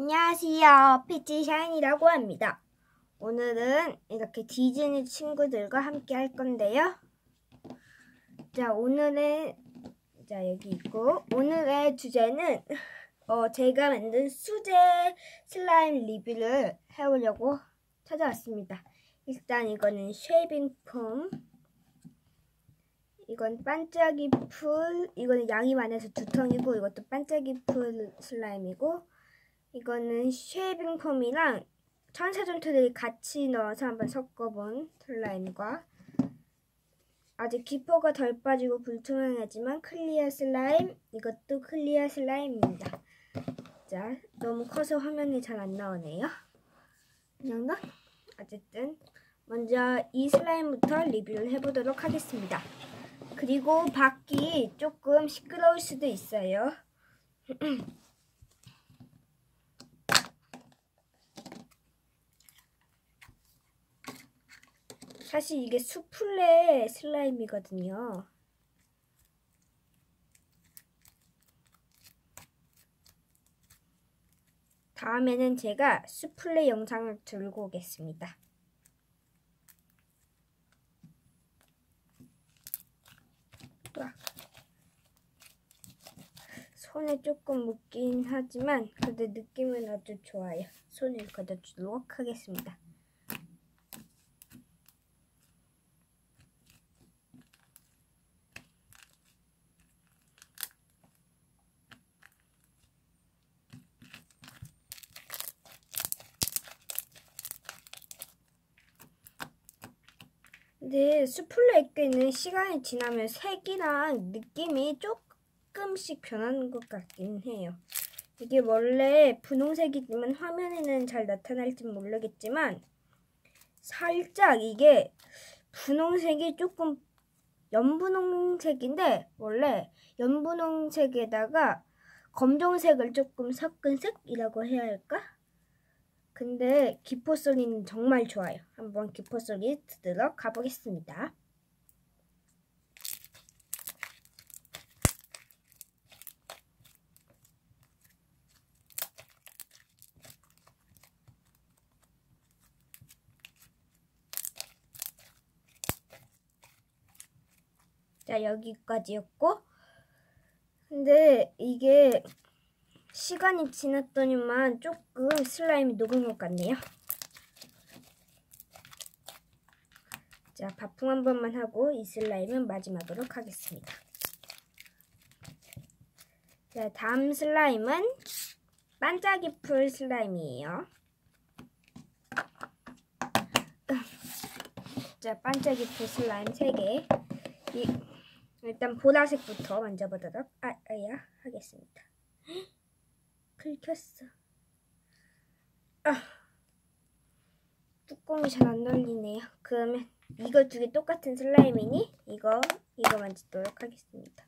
안녕하세요. 피치 샤인이라고 합니다. 오늘은 이렇게 디즈니 친구들과 함께 할 건데요. 자, 오늘은 자, 여기 있고 오늘의 주제는 어, 제가 만든 수제 슬라임 리뷰를 해보려고 찾아왔습니다. 일단 이거는 쉐이빙 폼 이건 반짝이 풀 이거는 양이 많아서 두 통이고 이것도 반짝이 풀 슬라임이고 이거는 쉐이빙 폼이랑 천사전투들이 같이 넣어서 한번 섞어본 슬라임과 아직 기포가 덜 빠지고 불투명하지만 클리어 슬라임 이것도 클리어 슬라임입니다. 자 너무 커서 화면이 잘 안 나오네요. 이 정도? 어쨌든 먼저 이 슬라임부터 리뷰를 해보도록 하겠습니다. 그리고 밖이 조금 시끄러울 수도 있어요. 사실 이게 수플레 슬라임이거든요. 다음에는 제가 수플레 영상을 들고 오겠습니다. 손에 조금 묻긴 하지만 그래도 느낌은 아주 좋아요. 손을 걷어주도록 하겠습니다. 근데 수플레이크는 시간이 지나면 색이랑 느낌이 조금씩 변하는 것 같긴 해요. 이게 원래 분홍색이지만 화면에는 잘 나타날지 모르겠지만 살짝 이게 분홍색이 조금 연분홍색인데 원래 연분홍색에다가 검정색을 조금 섞은 색이라고 해야 할까? 근데 기포 소리는 정말 좋아요. 한번 기포 소리 듣도록 가보겠습니다. 자, 여기까지였고. 근데 이게 시간이 지났더니만 조금 슬라임이 녹은 것 같네요. 자, 바풍 한 번만 하고 이 슬라임은 마지막으로 하겠습니다. 자, 다음 슬라임은 반짝이 풀 슬라임이에요. 자, 반짝이 풀 슬라임 3개. 이, 일단 보라색부터 만져보도록 아, 아야 하겠습니다. 긁혔어. 아, 뚜껑이 잘 안 열리네요. 그러면 이거 두 개 똑같은 슬라임이니 이거 이거 만지도록 하겠습니다.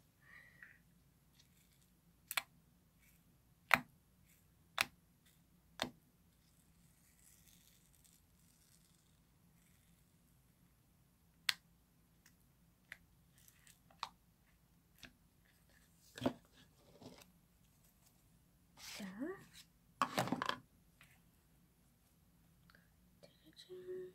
자. 짜잔.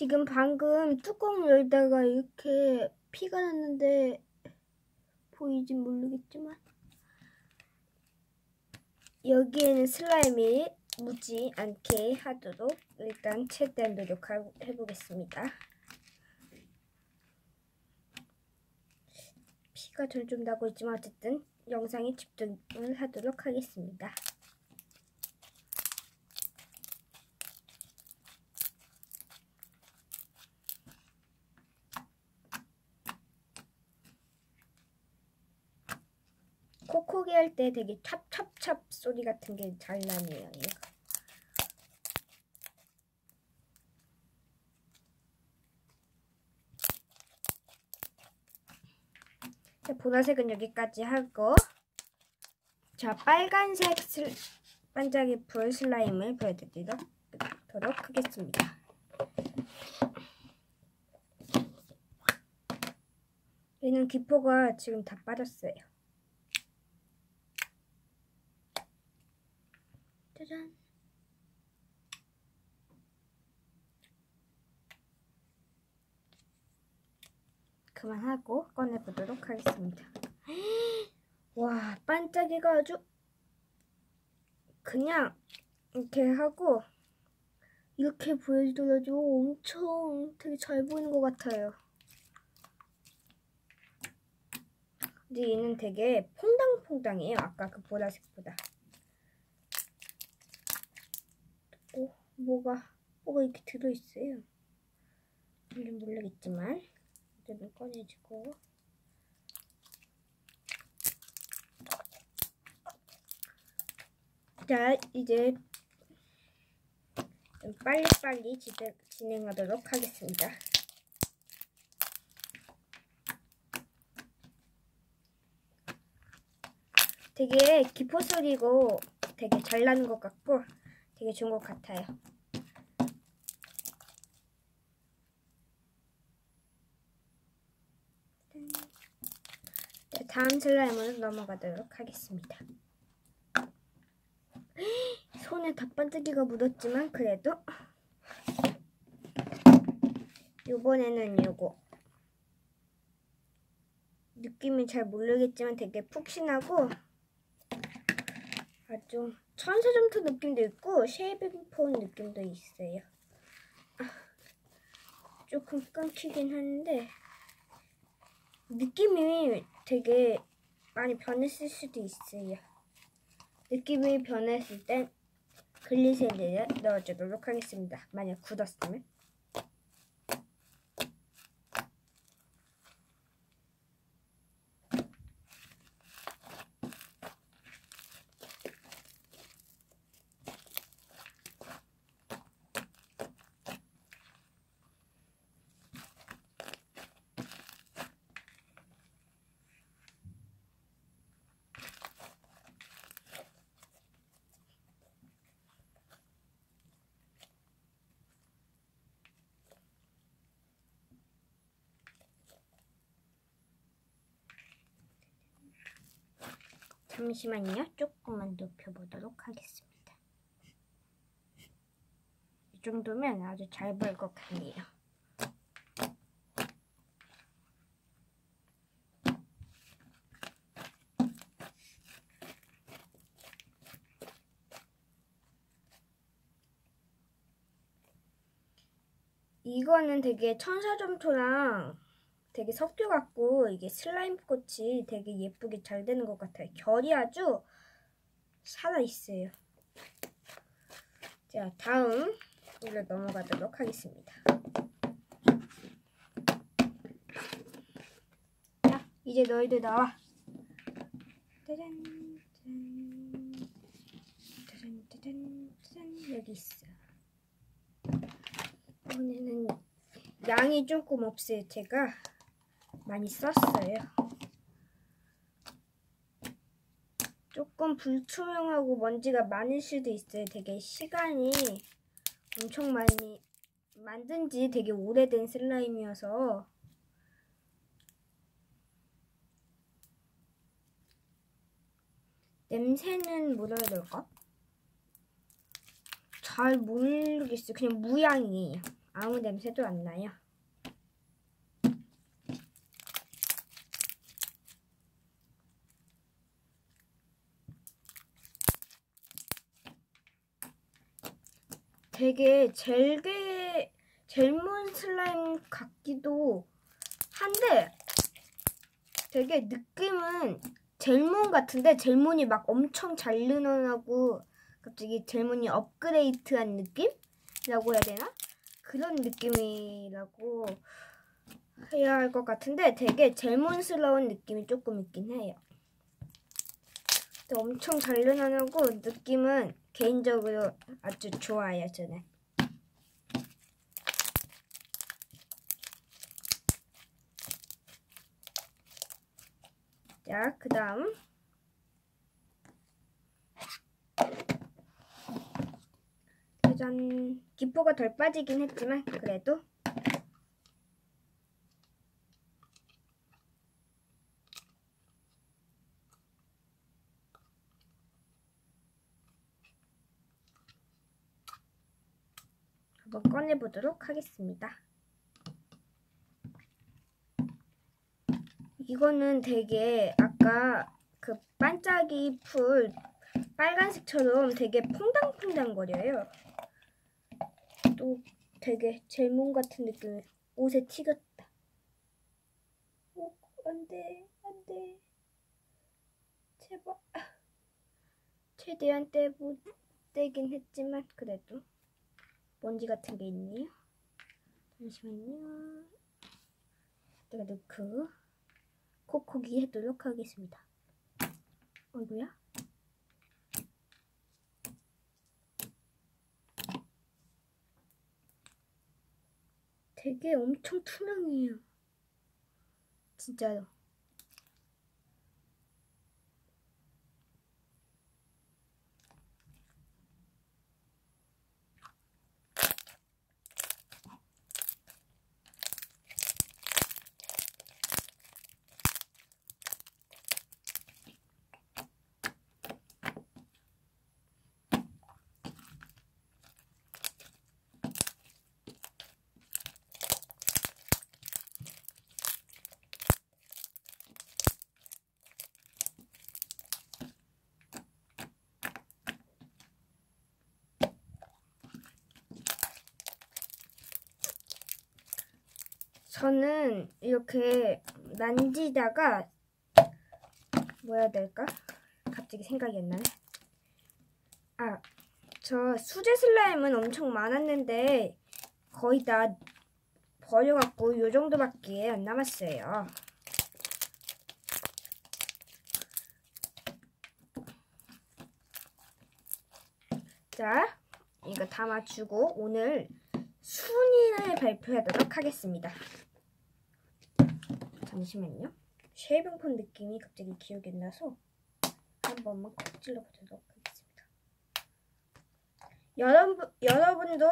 지금 방금 뚜껑 열다가 이렇게 피가 났는데 보이진 모르겠지만 여기에는 슬라임이 묻지 않게 하도록 일단 최대한 노력해 보겠습니다. 피가 점점 나고 있지만 어쨌든 영상에 집중을 하도록 하겠습니다. 코코기 할 때 되게 찹찹찹 소리 같은 게 잘 나네요. 얘가. 자, 보라색은 여기까지 하고 자, 빨간색 슬, 반짝이 풀 슬라임을 보여드리도록 하겠습니다. 얘는 기포가 지금 다 빠졌어요. 짜잔. 그만하고 꺼내보도록 하겠습니다. 와, 반짝이가 아주 그냥 이렇게 하고 이렇게 보여주더라도 엄청 되게 잘 보이는 것 같아요. 근데 얘는 되게 퐁당퐁당해요. 아까 그 보라색보다. 오, 뭐가, 뭐가 이렇게 들어있어요. 뭔지 모르겠지만. 일단 꺼내주고. 자, 이제 좀 빨리빨리 진행, 진행하도록 하겠습니다. 되게 기포 소리고 되게 잘 나는 것 같고 되게 좋은 것 같아요. 네, 다음 슬라임으로 넘어가도록 하겠습니다. 손에 닭반뜨기가 묻었지만 그래도 요번에는 요거 느낌이 잘 모르겠지만 되게 푹신하고 아주 천사점토 느낌도 있고 쉐이빙 폰 느낌도 있어요. 아, 조금 끊기긴 하는데 느낌이 되게 많이 변했을 수도 있어요. 느낌이 변했을 땐 글리세린을 넣어주도록 하겠습니다. 만약 굳었으면. 잠시만요. 조금만 높여보도록 하겠습니다. 이 정도면 아주 잘 보일 것 같네요. 이거는 되게 천사점토랑 되게 섞여 갖고 이게 슬라임 꽃이 되게 예쁘게 잘 되는 것 같아요. 결이 아주 살아 있어요. 자, 다음 일로 넘어가도록 하겠습니다. 자, 이제 너희들 나와. 짜잔, 짜잔, 짜잔, 짜잔, 짜잔, 여기 있어. 이번에는 양이 조금 없어요. 제가 많이 썼어요. 조금 불투명하고 먼지가 많을 수도 있어요. 되게 시간이 엄청 많이 만든 지 되게 오래된 슬라임이어서 냄새는 뭐라 해야 될까? 잘 모르겠어요. 그냥 무향이에요. 아무 냄새도 안 나요. 되게 젤게 젤몬 슬라임 같기도 한데 되게 느낌은 젤몬 같은데 젤몬이 막 엄청 잘 늘어나고 갑자기 젤몬이 업그레이드한 느낌이라고 해야 되나? 그런 느낌이라고 해야 할 것 같은데 되게 젤몬스러운 느낌이 조금 있긴 해요. 엄청 잘 늘어나고 느낌은 개인적으로 아주 좋아요, 저는. 자, 그 다음. 짜잔. 기포가 덜 빠지긴 했지만, 그래도. 한번 꺼내보도록 하겠습니다. 이거는 되게 아까 그 반짝이 풀 빨간색처럼 되게 퐁당퐁당거려요. 또 되게 젤몬 같은 느낌이 옷에 튀겼다. 오, 안 돼, 안 돼. 제발. 최대한 떼보, 떼긴 했지만, 그래도. 먼지 같은 게 있네요. 잠시만요. 내가 넣고, 콕콕이 해도록 하겠습니다. 어이구야. 되게 엄청 투명해요. 진짜요. 저는 이렇게 만지다가 뭐 해야 될까? 갑자기 생각이 안 나네. 아, 저 수제 슬라임은 엄청 많았는데 거의 다 버려갖고 요 정도밖에 안 남았어요. 자, 이거 다 맞추고 오늘 순위를 발표하도록 하겠습니다. 잠시만요. 쉐이빙폰 느낌이 갑자기 기억이 나서 한 번만 콕 찔러보도록 하겠습니다. 여러분, 여러분도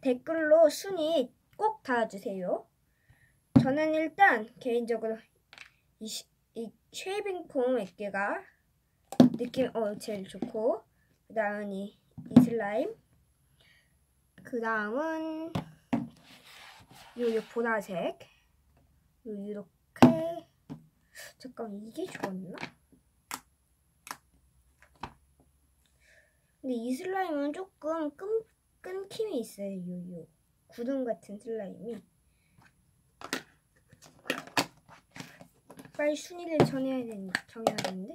댓글로 순위 꼭 달아주세요. 저는 일단 개인적으로 이, 시, 이 쉐이빙폼 몇 개가 느낌 어 제일 좋고 그 다음은 이, 이 슬라임 그 다음은 요, 요 보라색 요 이렇게 잠깐 이게 좋았나? 근데 이 슬라임은 조금 끈, 끊김이 있어요 요, 요. 구름 같은 슬라임이. 빨리 순위를 정해야 되는, 정해야 되는데?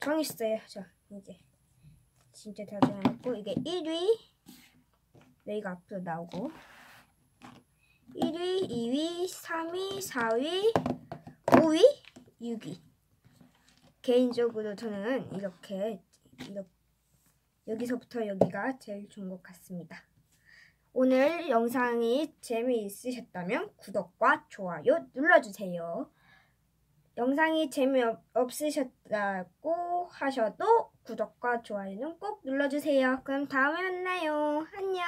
정했어요 저 이제. 진짜 다 정해놓고 이게 1위. 여기가 앞으로 나오고 1위, 2위, 3위, 4위, 5위, 6위 개인적으로 저는 이렇게, 이렇게 여기서부터 여기가 제일 좋은 것 같습니다. 오늘 영상이 재미있으셨다면 구독과 좋아요 눌러주세요. 영상이 재미없으셨다고 하셔도 구독과 좋아요는 꼭 눌러주세요. 그럼 다음에 만나요. 안녕.